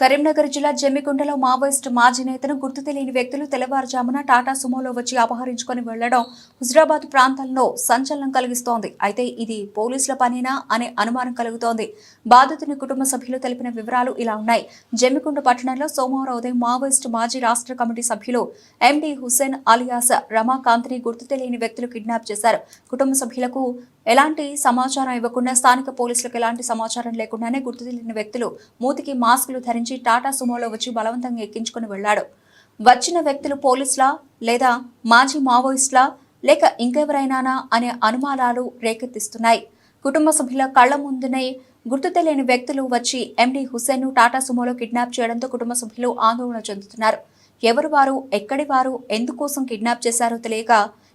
కరీంనగర్ జిల్లా జమ్మికుంటలో మావోయిస్టు మాజీ నేతను గుర్తు తెలియని వ్యక్తులు తెల్లవారుజామున టాటా సుమోలో వచ్చి అపహరించుకొని వెళ్ళడం హుజరాబాద్ ప్రాంతంలో సంచలనం కలిగిస్తోంది. అయితే ఇది పోలీసుల పనేనా అనే అనుమానం కలుగుతోంది. బాధితుని కుటుంబ సభ్యులు తెలిపిన వివరాలు ఇలా ఉన్నాయి. జమ్మికుంట పట్టణంలో సోమవారం ఉదయం మావోయిస్టు మాజీ రాష్ట్ర కమిటీ సభ్యులు ఎండి హుస్సేన్ అలియాస్ రమాకాంత్ని గుర్తు తెలియని వ్యక్తులు కిడ్నాప్ చేశారు. కుటుంబ సభ్యులకు ఎలాంటి సమాచారం ఇవ్వకుండా స్థానిక పోలీసులకు ఎలాంటి సమాచారం లేకుండానే గుర్తు తెలియని వ్యక్తులు మూతికి మాస్కులు ధరించి టాటా సుమోలో వచ్చి బలవంతంగా ఎక్కించుకుని వెళ్ళాడు వచ్చిన వ్యక్తులు పోలీసులా లేదా మాజీ మావోయిస్టులా లేక ఇంకెవరైనానా అనే అనుమానాలు రేకెత్తిస్తున్నాయి. కుటుంబ సభ్యుల కళ్ళ ముందునే గుర్తు తెలియని వ్యక్తులు వచ్చి ఎండి హుస్సేన్ టాటా సుమోలో కిడ్నాప్ చేయడంతో కుటుంబ సభ్యులు ఆందోళన చెందుతున్నారు. ఎవరు వారు? ఎక్కడి వారు? ఎందుకోసం కిడ్నాప్ చేశారో తెలియక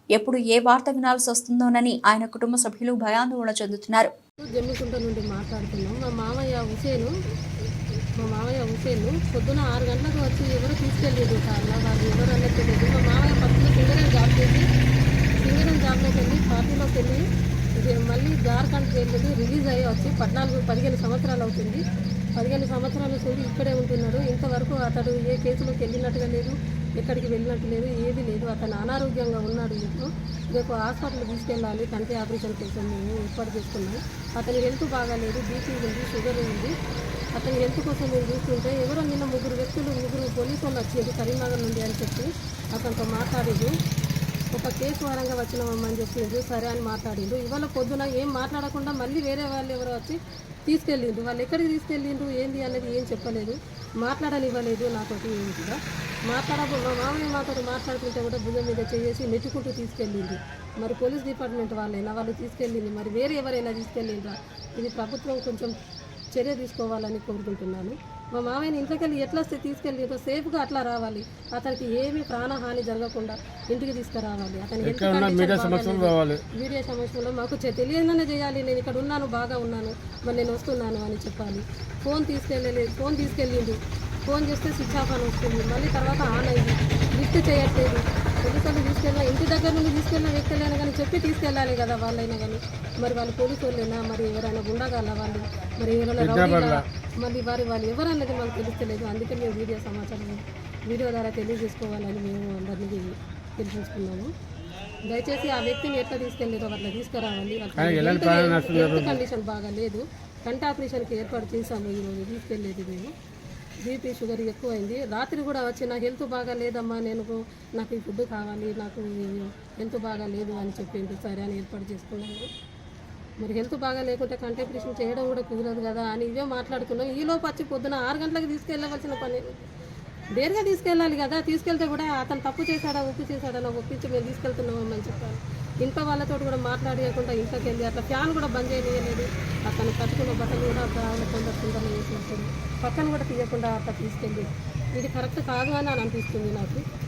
ఎప్పుడు ఏ వార్త వినాల్సి వస్తుందోనని ఆయన కుటుంబ సభ్యులు భయాందోళన చెందుతున్నారు. జమ్మికుంట నుండి మాట్లాడుతున్నాం. మా మామయ్య హుసేను మా మామయ్య హుసేను పొద్దున ఆరు గంటలకు వచ్చి ఎవరు తీసుకెళ్ళలేదు కార్లో వాళ్ళు ఎవరు అనేది తెలియదు. మా మామయ్య పక్కన సింగరేజ్ జాబ్ చేసి సింగరేజ్ జాబ్లోకి వెళ్ళి పార్టీలోకి వెళ్ళి ఇది మళ్ళీ జార్ఖండ్ జైలు రిలీజ్ అయ్యి వచ్చి పద్నాలుగు పదిహేను సంవత్సరాలు అవుతుంది. పదిహేను సంవత్సరాల నుండి ఇక్కడే ఉంటున్నాడు. ఇంతవరకు అతడు ఏ కేసులోకి వెళ్ళినట్టుగా లేదు ఎక్కడికి వెళ్ళినట్టు లేదు ఏది లేదు. అతను అనారోగ్యంగా ఉన్నాడు ఇంట్లో రేపు హాస్పిటల్ తీసుకెళ్ళాలి. కంటి ఆపరేషన్ కోసం మేము ఏర్పాటు చేసుకున్నాం అతని హెల్త్ బాగాలేదు బీపీ ఉంది షుగర్ ఉంది. అతని హెల్త్ కోసం మేము చూస్తుంటే ఎవరో నిన్న ముగ్గురు వ్యక్తులు ముగ్గురు పోలీసు వాళ్ళు వచ్చేది కరీంనగర్ నుండి అని చెప్పి అతనితో మాట్లాడేది ఒక కేసు వారంగా వచ్చినామని చెప్పిండు సరే అని మాట్లాడిండు ఇవాళ పొద్దున ఏం మాట్లాడకుండా మళ్ళీ వేరే వాళ్ళు ఎవరో వచ్చి తీసుకెళ్ళిండు వాళ్ళు ఎక్కడికి తీసుకెళ్ళిండ్రు? ఏంది అనేది ఏం చెప్పలేదు. మాట్లాడనివ్వలేదు నాతోటి ఏం కూడా. మాట్లాడ మా మామయ్య మాతో మాట్లాడుతుంటే కూడా భుజం మీద చేసి నెట్టుకుంటూ తీసుకెళ్ళింది మరి పోలీస్ డిపార్ట్మెంట్ వాళ్ళైనా వాళ్ళు తీసుకెళ్ళింది. మరి వేరే ఎవరైనా తీసుకెళ్ళిండ్రా? ఇది ప్రభుత్వం కొంచెం చర్య తీసుకోవాలని కోరుకుంటున్నాను. మా మామయ్యని ఇంట్లోకెళ్ళి ఎట్లా వస్తే తీసుకెళ్ళి సేఫ్గా అట్లా రావాలి. అతనికి ఏమీ ప్రాణహాని జరగకుండా ఇంటికి తీసుకురావాలి. అతని. మీడియా సమస్యలో మాకు తెలియదనే చేయాలి. నేను ఇక్కడ ఉన్నాను బాగా ఉన్నాను. మరి నేను వస్తున్నాను అని చెప్పాలి. ఫోన్ తీసుకెళ్ళలేదు ఫోన్ తీసుకెళ్ళిండు. ఫోన్ చేస్తే స్విచ్ ఆఫ్ అని వస్తుంది. మళ్ళీ తర్వాత ఆన్ అయింది. లిఫ్ట్ చేయట్లేదు. పోలీసులు తీసుకెళ్ళినా ఇంటి దగ్గర నుండి తీసుకెళ్ళిన వ్యక్తులైనా కానీ చెప్పి తీసుకెళ్ళాలి కదా వాళ్ళైనా కానీ మరి వాళ్ళు పోలీసు వాళ్ళైనా మరి ఎవరైనా ఉండగల వాళ్ళు? మరి ఎవరైనా రౌడీలా? మళ్ళీ వారి వాళ్ళు ఎవరన్నది మాకు తెలుస్తలేదు. అందుకే మేము వీడియో సమాచారం వీడియో ద్వారా తెలియజేసుకోవాలని మేము అందరినీ తెలిపించుకున్నాము దయచేసి ఆ వ్యక్తిని ఎట్లా తీసుకెళ్ళారో అట్లా తీసుకురావాలి. కండిషన్ బాగా లేదు కంటి ఆపరేషన్కి ఏర్పాటు చేశాము ఈరోజు తీసుకెళ్ళేది మేము. బీపీ షుగర్ ఎక్కువైంది. రాత్రి కూడా వచ్చి నా హెల్త్ బాగా లేదమ్మా నేను నాకు ఈ ఫుడ్ కావాలి నాకు హెల్త్ బాగా లేదు అని చెప్పింది సరే అని ఏర్పాటు చేసుకున్నాను. మరి హెల్త్ బాగా లేకుంటే కంటెంప్రేషన్ చేయడం కూడా కుదరదు కదా అని ఇవే మాట్లాడుకున్నాం ఈలోపు వచ్చి పొద్దున ఆరు గంటలకు తీసుకెళ్ళవలసిన పని డేర్గా తీసుకెళ్ళాలి కదా తీసుకెళ్తే కూడా అతను తప్పు చేశాడా ఉప్పు చేశాడా నాకు ఒప్పించి మేము తీసుకెళ్తున్నామని చెప్పాను ఇంట్లో వాళ్ళతో కూడా మాట్లాడేయకుండా ఇంట్లోకి వెళ్ళి అట్లా ఫ్యాన్ కూడా బంద్ చేయలేదు. అతను కట్టుకున్న బట్టలు కూడా బాగా తొందర తొందరగా పక్కన కూడా తీయకుండా అట్లా తీసుకెళ్ళి. ఇది కరెక్ట్ కాదు అని అని అనిపిస్తుంది నాకు.